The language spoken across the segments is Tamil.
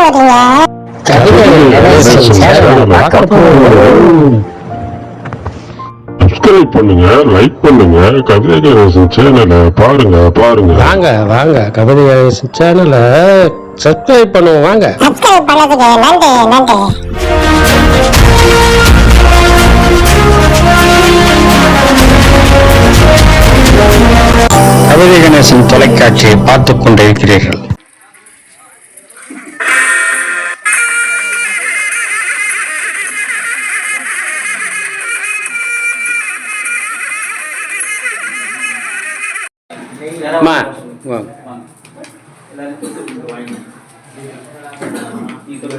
போறீங்க சப்ஸ்கிரைப் பண்ணுங்க லைக் பண்ணுங்க கவிதை கணேசன் சேனலை பாருங்க பாருங்க. வாங்க வாங்க கபடி கணேசன் சேனலை சப்ஸ்கிரைப் பண்ணுவோம் வாங்க. சப்ஸ்கிரைப் பண்ணதுக்கு நன்றி நன்றி. கவிதை கணேசன் தொலைக்காட்சியை பார்த்துக் கொண்டிருக்கிறீர்கள். அம்மா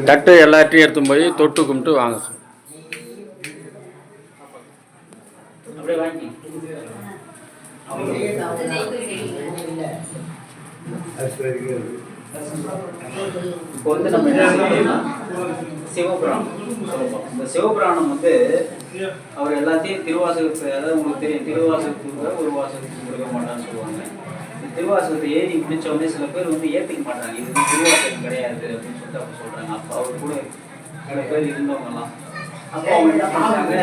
தட்டு எல்லாத்தையும் எடுத்து போய் தொட்டு கும்பிட்டு வாங்க இப்போ வந்து நம்ம என்ன சிவபுராணம் இந்த சிவபுராணம் வந்து அவர் எல்லாத்தையும் திருவாசகத்தை அதாவது உங்களுக்கு தெரியும் திருவாசகத்துக்கு ஒரு வாசகத்துக்கு கொடுக்க மாட்டான்னு சொல்லுவாங்க. திருவாசகத்தை ஏறி முடிச்ச உடனே சில பேர் வந்து ஏற்றுக்க மாட்டாங்க. இது வந்து திருவாசகம் கிடையாது அப்படின்னு சொல்லிட்டு அவங்க சொல்றாங்க. அப்போ அவர் கூட சில பேர் இருந்தவங்கலாம். அப்போ அவங்க என்ன பண்ணாங்க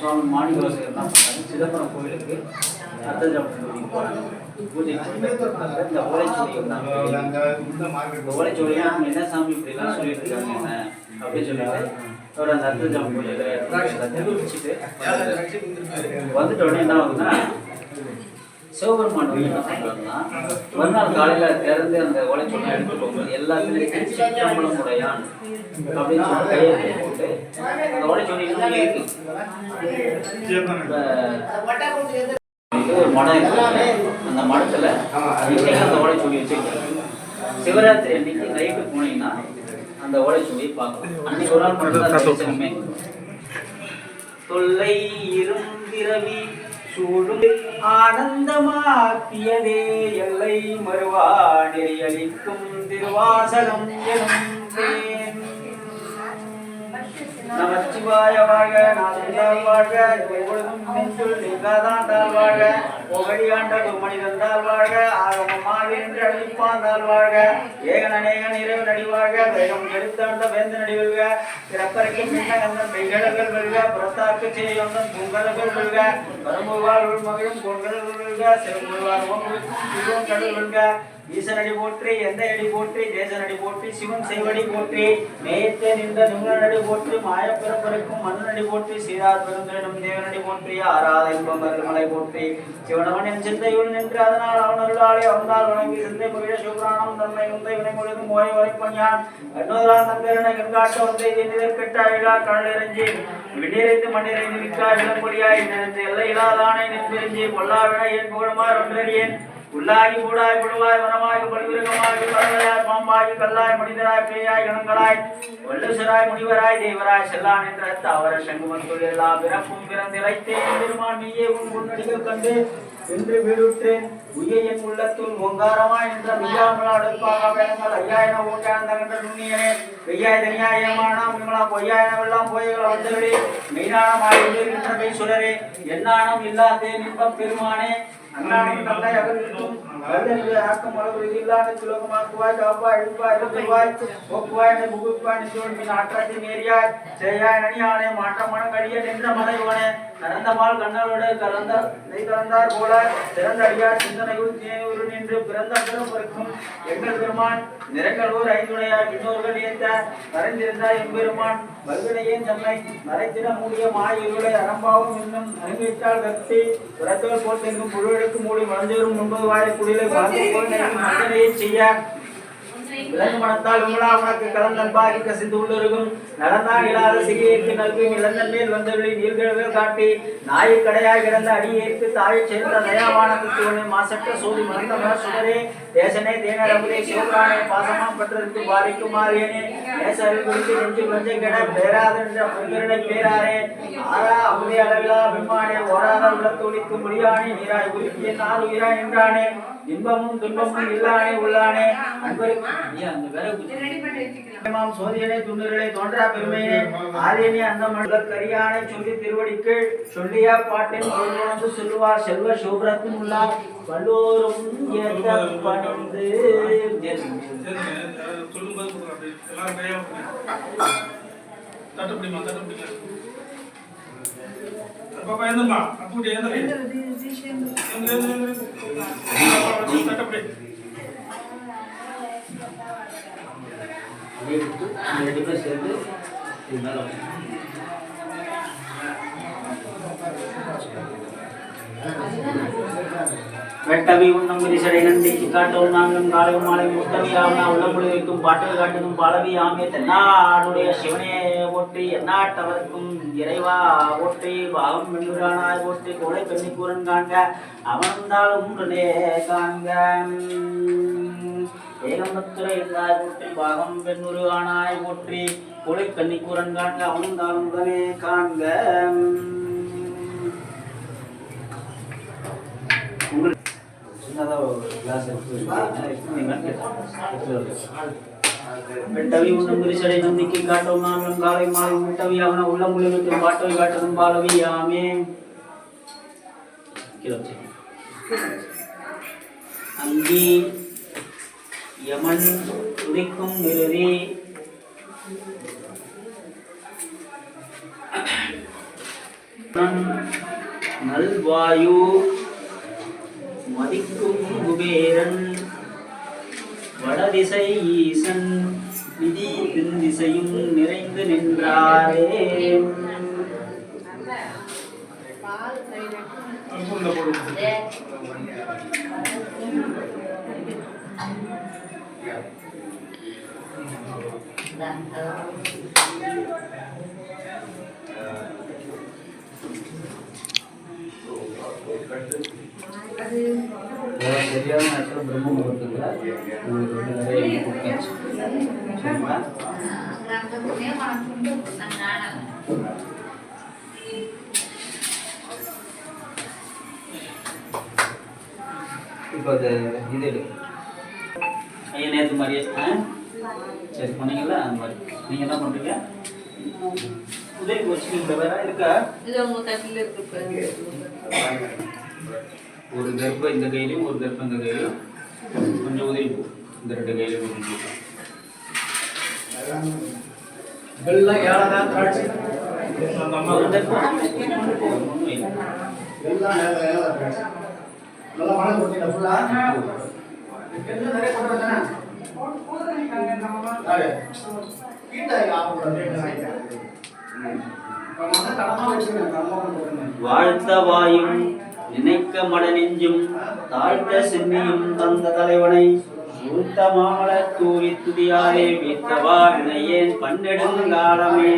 சுவாமி மாணிக்கவாசகர் என்ன பண்ணாங்க சிதம்பரம் கோயிலுக்கு அர்த்த ஜாமம் பூஜைக்கு போறாங்க. இந்த ஓலைச்சுவடி இந்த ஓலைச்சுவடியை அவங்க என்ன சாமி இப்படிலாம் சொல்லிட்டு இருக்காங்க என்ன? அப்படின்னு சொல்லிட்டு அவர் அந்த அர்த்த ஜாமம் பூஜையில வந்துட்ட உடனே என்ன ஆகுதுன்னா சிவபெருமான் வந்து மறுநாள் காலையில திறந்து அந்த ஓலைச்சுவடி எடுத்து போகும்போது எல்லாத்துலயும் சிற்றம்பலம் உடையான் அப்படின்னு சொல்லி கையெழுத்து போட்டு அந்த ஓலைச்சுவடி இன்னும் இருக்கு. ஒரு மடம் இருக்கு அந்த மடத்துல இன்னைக்கு அந்த ஓலைச்சுவடி வச்சிருக்காங்க சிவராத்திரி அன்னைக்கு நைட்டு போனீங்கன்னா அந்த ஓலைச்சுவடியை பார்க்கலாம். அன்னைக்கு ஒரு நாள் மட்டும் தான் தொல்லை இரும்பிரவி சூடும் ஆனந்தமாக்கியதே எல்லை மறுவா நெறியளிக்கும் திருவாசலம் எனும் நமச்சிவாய வாழ்க நாதந்தால் வாழ்க எப்பொழுதும் நெஞ்சுள் நீங்காதாண்டால் வாழ்க. புகழியாண்ட மனிதந்தால் வாழ்க ஆகமமாக என்று அழிப்பாந்தால் வாழ்க. ஏகன் அநேகன் இரவு நடிவாழ்க வேகம் எடுத்தாண்ட வேந்து நடிவுக பிறப்பறைக்கும் மின்னகந்தன் மெய்கடல்கள் வெல்க புறத்தாக்கு செய்யொந்தன் பூங்கடல்கள் வெல்க பரம்புவாள் உள்மகிழும் பொங்கல்கள் வெல்க சிறப்புவார் ஓங்கும் கடல் வெல்க ஈசனடி போற்றி எந்த அடி போற்றி தேசனடி போற்றி சிவன் செய்வடி போற்றி நேயத்தே நின்ற நிமிடனடி போற்றி மாயப்பிறப்பருக்கும் மன்னனடி போற்றி சீரார் பெருந்திரனும் தேவனடி போற்றி ஆறாத இன்பம் மலை போற்றி. என் சிந்தையுள் நின்று அதனால் அவன் அருளாளே அவனால் வணங்கி சிந்தை மகிழ சுப்ராணம் தன்மை உந்தை வினை முழுதும் மோய வரைப்பணியான் கண்ணோதரான் தம்பேரனை கண்காட்ட வந்தை திணிதர் கடலிறஞ்சி விண்ணிறைந்து மண்ணிறைந்து விக்கா விளம்பொழியாய் நினைத்து எல்லை இல்லாதானே நின்றிருஞ்சி பொல்லாவினை என் புகழுமாறு ஒன்றறியேன் உள்ளாகி கூடாய் புழுவாய் மரமாய் பல்விருகமாய் பறவையாய் பாம்பாய் கல்லாய் மனிதராய் பேயாய் கணங்களாய் வல்லுசராய் முனிவராய் தேவராய் செல்லான் என்ற தாவர சங்குமத்துள் எல்லா பிறப்பும் பிறந்திழைத்தேன். பெருமான் நீயே உன் முன்னடிகள் கண்டு என்று வீடுற்றேன் உய என் உள்ளத்துள் ஒங்காரமாய் என்ற மெய்யாமல் அடுப்பாக வேணங்கள் ஐயாயின ஓங்கான கண்ட நுண்ணியனே. வெய்யாய் தனியாய் ஏமானாம் விமலா பொய்யாயின வெல்லாம் போய்களை வந்தவரே மெய்நாணமாய் என்ற மெய் சுடரே என்னானம் இல்லாதே நிற்பம் பெருமானே. அண்ணாடும் தந்தை அகற்றும் வருடனுடைய ஆக்கம் நின்ற மலைவனே. கலந்தமால் கண்ணலோட கலந்த நெய் கலந்தார் போல சிறந்த அடியார் சிந்தனையுள் தேனூர் நின்று பிறந்த பெரும் பருக்கும் எங்கள் பெருமான் நிறங்களூர் ஐந்துடையார் பின்னோர்கள் ஏத்த மறைந்திருந்தார் எம்பெருமான் மறுவினையே தன்னை மறைத்திட மூடிய மாயிருளை அறம்பாவும் இன்னும் அனுபவித்தால் கத்தி உரத்தோல் போல் தெங்கும் புழுவெடுக்கு மூடி மறந்தேறும் ஒன்பது வாழை குடிலை வாழ்ந்து போல் செய்ய விலங்கு மனத்தால் விமலா உனக்கு கலந்தன்பாகி கசிந்து உள்ளிருக்கும் நடந்தால் இல்லாத சிகையேற்கு நல்கும் இளந்தன் மேல் வந்தவழி நீள்கிழவில் காட்டி நாயை கடையாய் கிடந்த அடியேற்கு தாயை சேர்ந்த தயாவானத்துக்கு உன்னை மாசற்ற சோதி மறந்த சுடரே தேசனே தேனரமுதே சிவகானே பாசமாம் பெற்றிருக்கு பாரிக்குமாரியனே நேசரில் குறித்து நெஞ்சு கொஞ்சம் கிட பேராதென்ற முருகனை பேராரே. ஆரா அமுதே அளவிலா பெருமானே ஓராத உள்ளத்தொழிக்கு முடியானே நீராய் உருக்கிய நாள் உயிராய் நின்றானே. இன்பமும் துன்பமும் இல்லானே உள்ளானே. மாம் சோதியனை துண்டுகளை தோன்றா பெருமையே ஆதியனி அந்த மண்டல கரியானை சொல்லி திருவடிக்கு சொல்லியா பாட்டின் சொல்லுவார். செல்வ சோபரத்தின் உள்ளார். வல்லோரும் ஏற்ற சொல்லும்போது அப்படி எல்லாரும் கையா தட்டுப்பிடிமா தட்டுப்பிடிங்க பாப்பா எந்தம்மா அப்படி எந்த தட்டுப்படி ரெண்டு பேரும் சேர்ந்து இது மேல வைங்க. வெட்டவி உண்ணம் விரிசடை நந்திக்கு காட்டவும் நாங்களும் காலையும் மாலை முத்தவி ஆவணா உள்ளமுடி வைக்கும் பாட்டல் காட்டதும் பலவி ஆமிய தென்னாடுடைய சிவனே போற்றி எந்நாட்டவர்க்கும் இறைவா போற்றி பாவம் வெண்ணுரானாய் போற்றி கோடை பெண்ணி கூறன் காண்க அமர்ந்தாலும் உடனே காண்க. ஏகம்பத்துரை இருந்தாய் போற்றி பாகம் பெண்ணுரு ஆனாய் போற்றி கோடை பெண்ணி கூறன் காண்க அமர்ந்தாலும் உடனே காண்க. உங்களுக்கு சின்னதா ஒரு கிளாஸ் வெட்டவி உண்ணும் விரிசடை நம்பிக்கை காட்டும் நாங்களும் காலை மாலை முட்டவி அவன உள்ள முழுவதும் பாட்டவை காட்டதும் பாலவி ஆமே அங்கி யமன் துடிக்கும் விருதி நல்வாயு மதிக்கும் குபேரன். வடதிசை ஈசன் விதி திசையும் நிறைந்து நின்றாரே. அன்புள்ள போடுங்க சரியான நேரத்தில் பிரம்ம முகூர்த்தத்தில் உங்களுக்கு வந்து நிறைய கொடுத்தாச்சு. சரிங்களா? இப்போ அது இது எடு. ஐயா நேற்று மாதிரியே சரி பண்ணீங்களா அந்த மாதிரி. நீங்கள் என்ன பண்ணுறீங்க உதவி வச்சுக்கீங்க வேற இருக்கா? ஒரு கர்ப்பம் இந்த கையிலையும் ஒரு கர்ப்பம் இந்த கையிலையும். கொஞ்சம் உதவி இந்த ரெண்டு கையிலையும் கொஞ்சம். வாழ்த்த வாயும் நினைக்க மடநெஞ்சும் தாழ்த்த சென்னியும் தந்த தலைவனை சூழ்த்த மாமல தூவி துதியாரே வீத்தவா இணையேன் பன்னெடுங்காலமே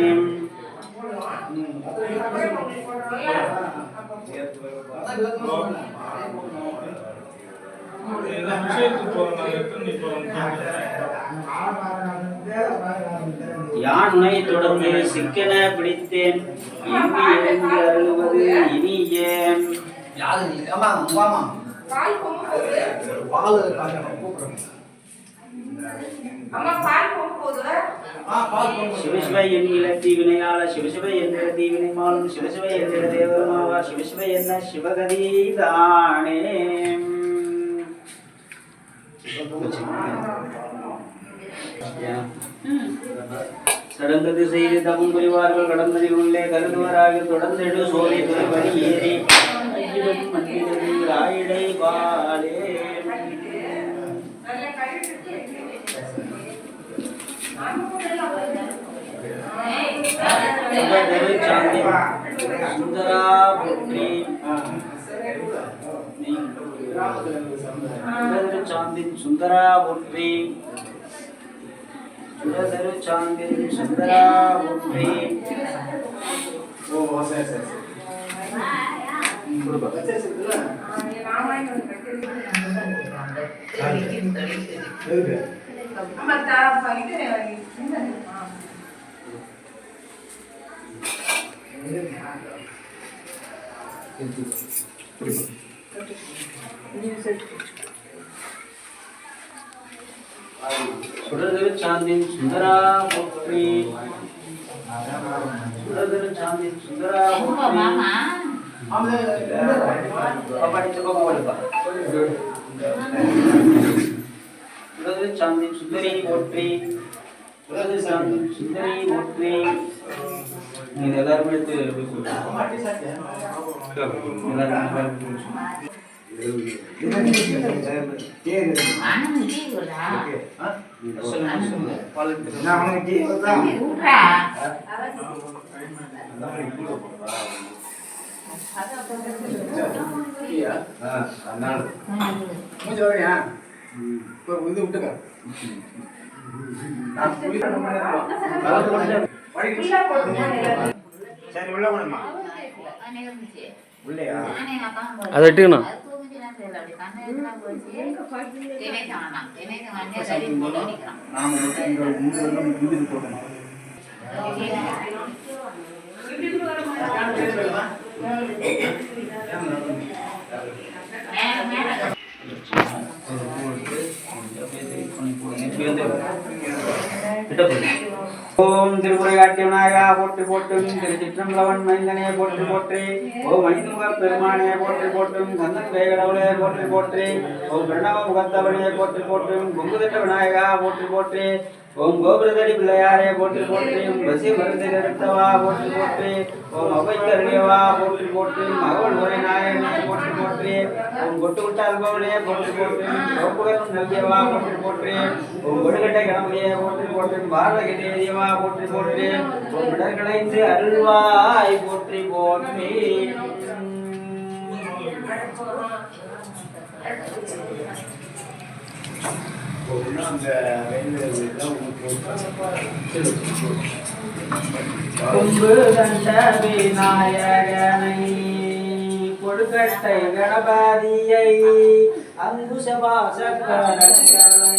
யானை தொடர்ந்து சிக்கன பிடித்தேன்? இனி ஏன் போறோம் யான் உனை தொடர்ந்து சிக்கன பிடித்தேன் எங்கி இறங்கி அருள்வது இனி ஏன் சிவசிவ என்கிற தீவினையாள சிவசிவ என்கிற தீவினை மாலும் சிவசிவ என்கிற தேவருமாவா சிவசிவ என்ன செய்து தவம் புரிவார்கள் கடந்ததில் உள்ளே கருதுவராக தொடர்ந்தெடு சோலை துறைவரி ஏறி. ஐயிடம் மன்னிதடி ராயிடை சாந்தி சுந்தரா புற்றி. சுந்தரரு சுந்தரா புற்றி. சுடதரு சாந்தின் சுந்தரா புற்றி चांदिन सुंदरा पुत्री चांदिन सुंदरा சுடர்திரு சாந்தின் சுந்தரி போற்றி சுடர்திரு சாந்தின் சுந்தரி போற்றி நீங்க எல்லாருமே எடுத்து சொல்லுங்க சரி உள்ள போடுமா உள்ளையா? அதை எடுக்கணும் நாம மட்டும் இங்க மூணு வருடம் முடிஞ்சது போட்டோம் ஓம் திருமுறைகாட்டி விநாயகா போற்றி போட்டும் திருச்சிற்றம்பலவன் மைந்தனே போற்றி போற்றி ஓம் மணிமுக பெருமானே போற்றி போட்டும் கந்தன் வேகடவுளே போற்றி போற்றி ஓம் பிரணவ முகத்தவனே போற்றி போட்டும் பொங்குதட்ட விநாயகா போற்றி போற்றி ஓம் கோபுரதடி பிள்ளையாரே போற்றி போற்றி. பசி மருந்து எடுத்தவா போற்றி போற்றி. ஓம் அவைக்கருணியவா போற்றி போற்றி. மகவல் உரை நாயனே போற்றி போற்றி. ஓம் கொட்டு விட்டால் பவனே போற்றி. போற்றி சோப்புகரம் நல்கியவா போற்றி போற்றி. ஓம் கொடுகட்டை கணபதியே போற்றி போற்றி. பாரத தேதியவா போற்றி போற்றி. ஓம் இடர்களைந்து அருள்வாய் போற்றி போற்றி. Thank you. கும்பு கண்ட விநாயகனை கொடுக்கட்டை கணபதியை அங்குசபாசக்கரங்களை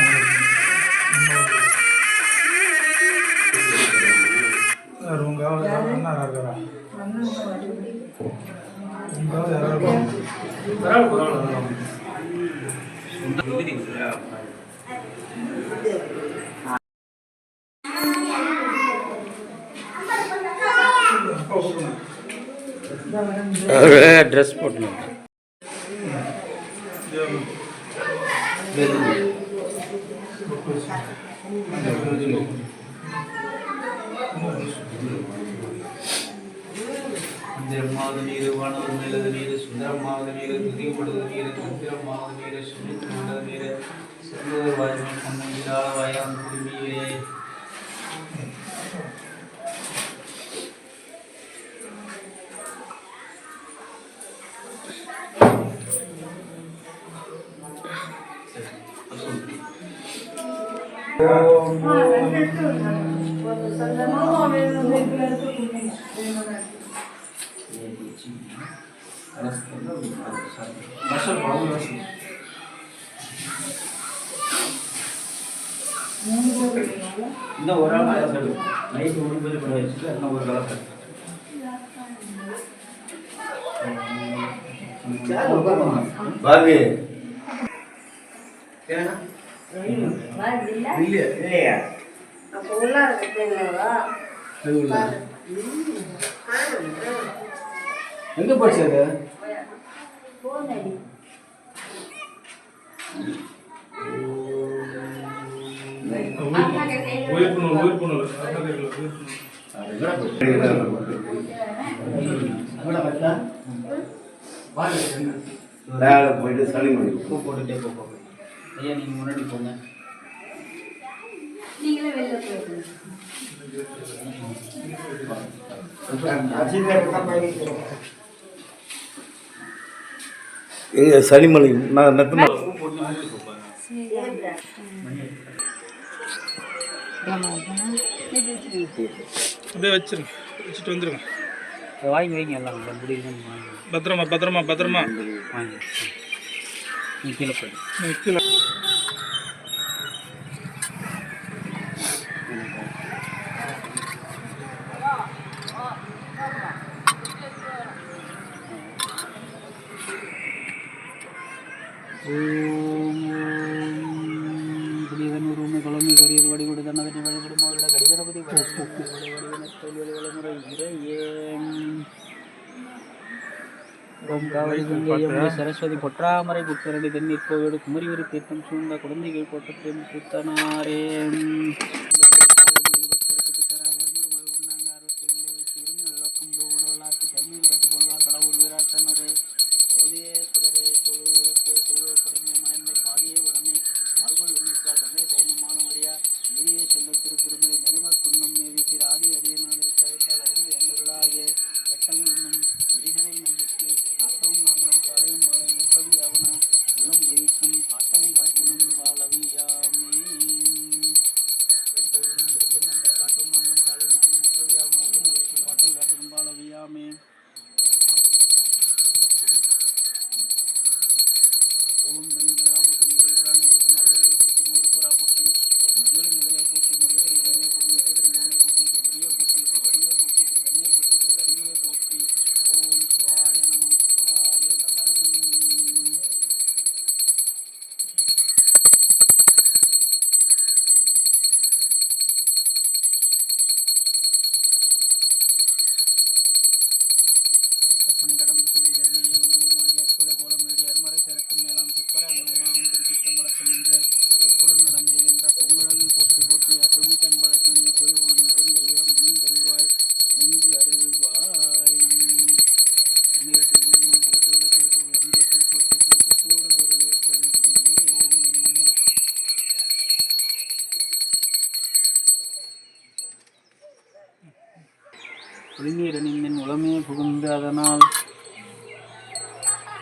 డ్రెస్ పోట్ల Thank you. ட்ரெஸ் போட்டணும் சுந்தரமாவது நீரு வானவர் மேலது நீரு சுந்தரமாவது நீரு துதிக்கப்படுவது நீரு சுந்தரமாவது நீரு சுமித்திரமாவது நீரு சிறந்தவர் வாய்மை கண்ணீராள வாயாம் குடிநீரே வருஷம் பவுல் வருஷம் இன்னும் ஒரு ஆள் கலசல் நைட்டு ஒன்பது மணி வச்சுட்டு இன்னும் ஒரு கலசல் பாபி. இல்லையா? எங்கே போச்சு அது மேலே போயிட்டு சளி மணி பூ போட்டுட்டே போ ஐயா நீங்கள் முன்னாடி போங்க எங்க சளிமலை. நான் நெத்தமா அப்படியே வச்சிருங்க வச்சுட்டு வந்துருங்க. வாங்கி வைங்க எல்லாம் பத்திரமா பத்திரமா பத்திரமா. வாங்கி நீ கீழே போய் நீ கீழே. குழம்பு கரியது தன்னதனை வழிபடும் அவருடைய வழிமுறை இறையேன் சரஸ்வதி பொற்றாமரை புத்தரடி தென்னீர் கோவிடு குமரியூர் தீர்த்தம் சூழ்ந்த குழந்தைகள் போட்டத்தையும் கூத்தனாரே குளிநீரனின் உளமே புகுந்து அதனால்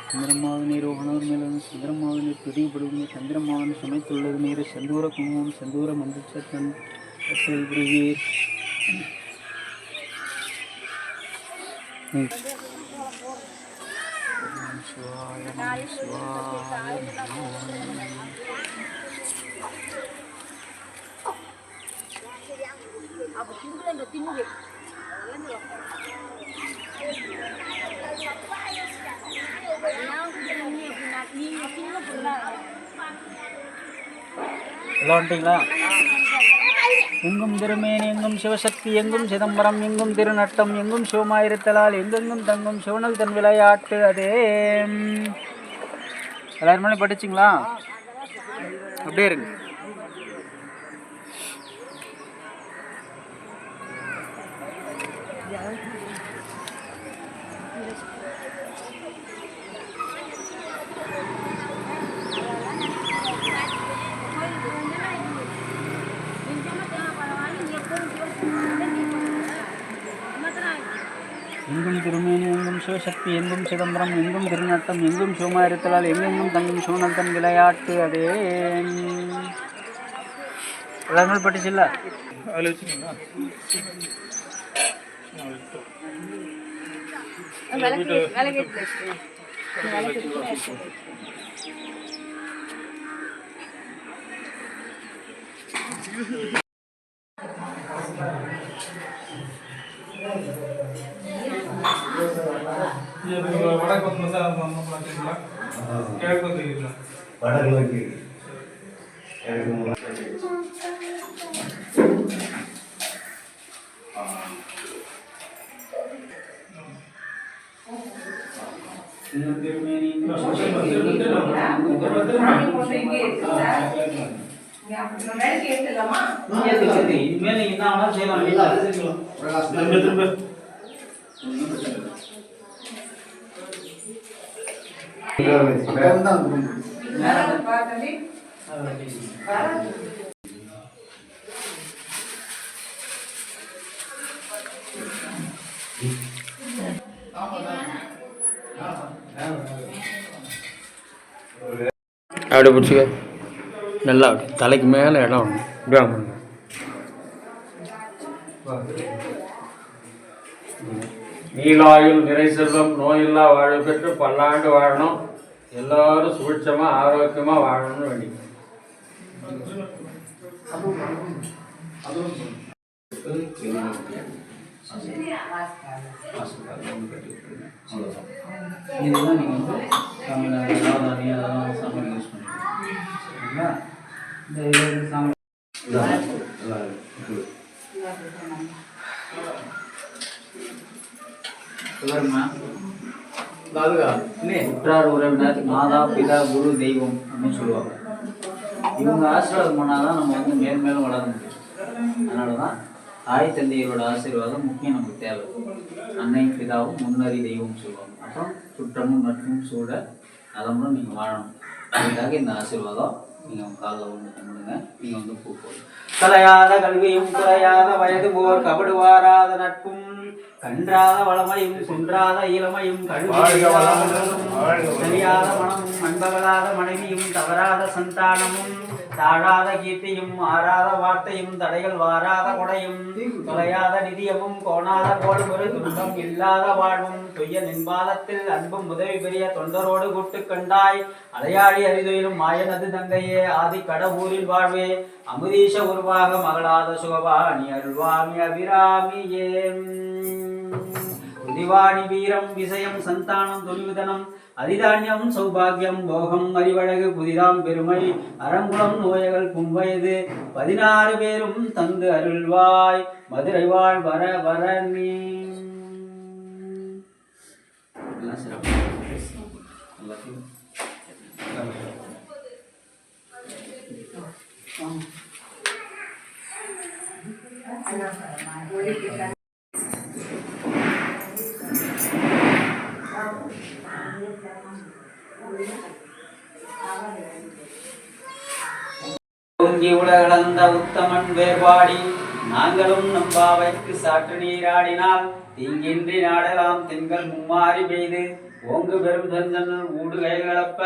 சந்திரமாவது நீர் உணவு மேலும் சந்திரமாவது நீர் பிரிவுபடுவது சந்திரமாவன் சமைத்துள்ளது நீர் செந்தூர குங்குமம் செந்தூர மஞ்சள் சத்தன் புரிவீர் ம். ஓம் சிவாய நமः சிவாய நமः. எல்லாம் வந்துட்டீங்களா எங்கும் திருமேன் எங்கும் சிவசக்தி எங்கும் சிதம்பரம் எங்கும் திருநட்டம் எங்கும் சிவமாயிருத்தலால் எங்கெங்கும் தங்கும் சிவனல் தன் விளையாட்டு அதே. எல்லாருமே படிச்சிங்களா? அப்படியே இருங்க எங்கும் திருமேனி எங்கும் சிவசக்தி எங்கும் சிதம்பரம் எங்கும் திருநட்டம் எங்கும் சிவமாயிருத்தலால் எங்கெங்கும் தங்கும் சிவனல் தன் விளையாட்டு அதே. அதில் வச்சுக்கோங்களா இது ಕೇಳ್ಕೊಂಡಿಲ್ಲ ಬಡಗಳ ಬಗ್ಗೆ ಎರಡು ಮೂಲ ಇನ್ಮೇಲೆ ಇನ್ನ ಅಮ್ಮ ಸೇನಾ ಇಲ್ಲ ಪ್ರಕಾಶ್ அப்படி பிடிச்சிக்க. நல்லா தலைக்கு மேலே இடம் ஒன்று இப்படி வாங்க. பண்ணுங்க. நீலாயுள் நிறை செல்வம் நோயில்லா வாழ்வு பெற்று பல்லாண்டு வாழணும். எல்லாரும் சுபிட்சமா ஆரோக்கியமா வாழணும்னு வேண்டி இதெல்லாம் வந்து தமிழ்நாடு அதெல்லாம் சாமான் யூஸ் இந்த இது சாமான் உற்றார் உறவினர் மாதா பிதா குரு தெய்வம் அப்படின்னு சொல்லுவாங்க. இவங்க ஆசீர்வாதம் பண்ணாதான் நம்ம வந்து மேல் மேலும் வளர முடியும். அதனால தான் தாய் தந்தையரோட ஆசீர்வாதம் முக்கியம் நமக்கு தேவை. அன்னை பிதாவும் முன்னறி தெய்வம் சொல்லுவாங்க. அப்புறம் சுற்றமும் நட்பும் சூழ நலமுடன் நீங்கள் வாழணும். அதுக்காக இந்த ஆசீர்வாதம் நீங்கள் உங்கள் காலில் ஒன்று கும்பிடுங்க. நீங்கள் வந்து பூ போடுங்க. கலையாத கல்வியும் குறையாத வயது போர் கபடு வாராத நட்பும் கன்றாத வளமையும் குன்றாத இளமையும். சரியாத மனமும் அன்பகலாத மனைவியும் தவறாத சந்தானமும் தாழாத கீர்த்தியும் ஆறாத வார்த்தையும் தடைகள் வாராத கொடையும் தொலையாத நிதியமும் கோணாத கோடுமுறை துன்பம் இல்லாத வாழ்வும் துய்ய நின்பாலத்தில் அன்பும் உதவி பெரிய தொண்டரோடு கூட்டு கண்டாய். அலையாடி அரிதுயிலும் மாயனது தங்கையே ஆதி கடவுரில் வாழ்வே. அமுதீஷ உருவாக மகளாத சுகபாணி அருள்வாமி அபிராமியே. திவாணி வீரம் விஷயம் சந்தானம் துணிவுதனம் அதிதான்யம் சௌபாகியம் போகம் அறிவழகு புதிதாம் பெருமை அறங்குளம் நோயகள் கும்பயது பதினாறு பேரும் தந்து அருள்வாய் மதுரை வாழ் வர வர நீ எல்லாம் சிறப்பு. முத்தமன் வேறுபாடி. வேர்பாடி நாங்களும் நம்பாவைக்கு சாற்று நீராடினால் தீங்கின்றி நாடலாம் திங்கள் மும்மாறி பெய்து. ஓங்கு பெரும் தந்தனல் ஊடு கைகளப்ப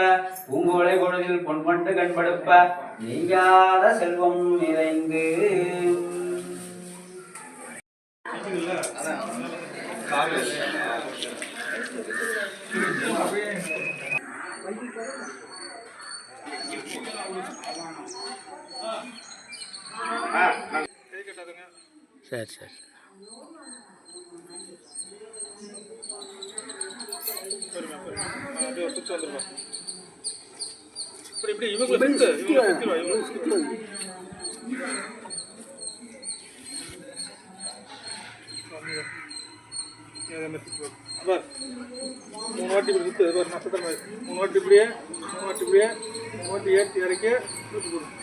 பூங்கோலை பொழுதில் பொன்மண்டு கண்படுப்ப நீங்காத செல்வம் நிறைந்து சரி சரி அப்படியே சுத்து வந்துருப்பா இப்படி இப்படி இவங்களை சுத்து இவங்களை சுத்திடுவா இவங்களை சுத்திடுவா பார் மூணு வாட்டி இப்படி சுத்து நட்சத்திரம் மாதிரி மூணு வாட்டி இப்படியே மூணு வாட்டி இப்படியே மூணு வாட்டி ஏற்றி இறக்கி சுத்து போடு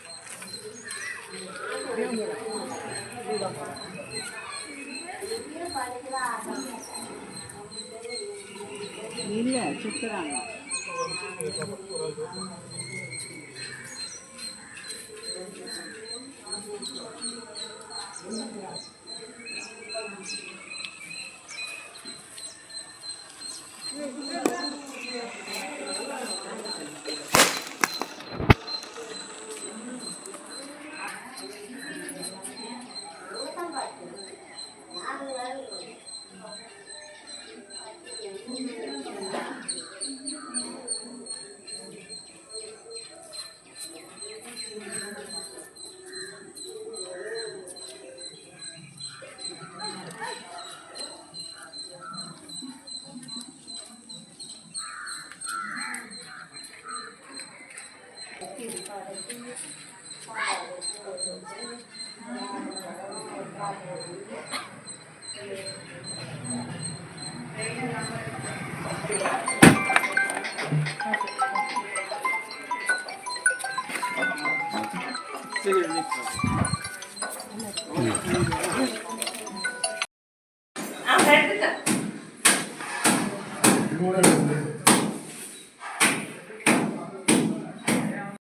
இல்ல சுத்துறாங்க